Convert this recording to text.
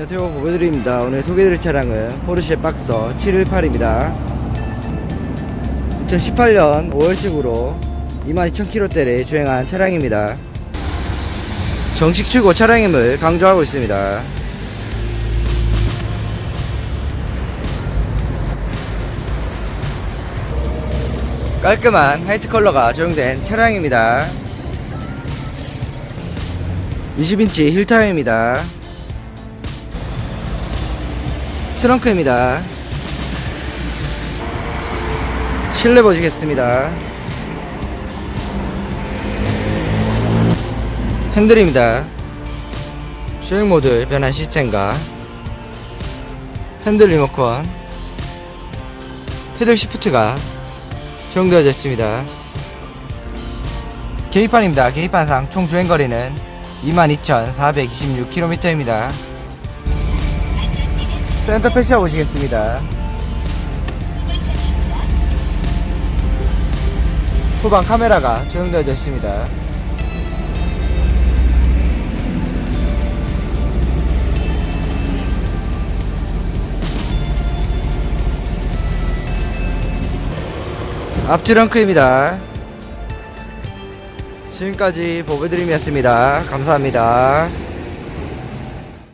안녕하세요. 보배드립니다. 오늘 소개해드릴 차량은 포르쉐 박서 718입니다. 2018년 5월식으로 22,000km대를 주행한 차량입니다. 정식 출고 차량임을 강조하고 있습니다. 깔끔한 화이트 컬러가 적용된 차량입니다. 20인치 힐타임입니다 트렁크입니다. 실내 보시겠습니다. 핸들입니다. 주행 모드 변환 시스템과 핸들 리모컨, 패들 시프트가 적용되어져 있습니다. 계기판입니다. 계기판상 총 주행 거리는 22,426km입니다. 센터 패시아 보시겠습니다. 후방 카메라가 적용되어져 있습니다. 앞 트렁크입니다. 지금까지 보배드림이었습니다. 감사합니다.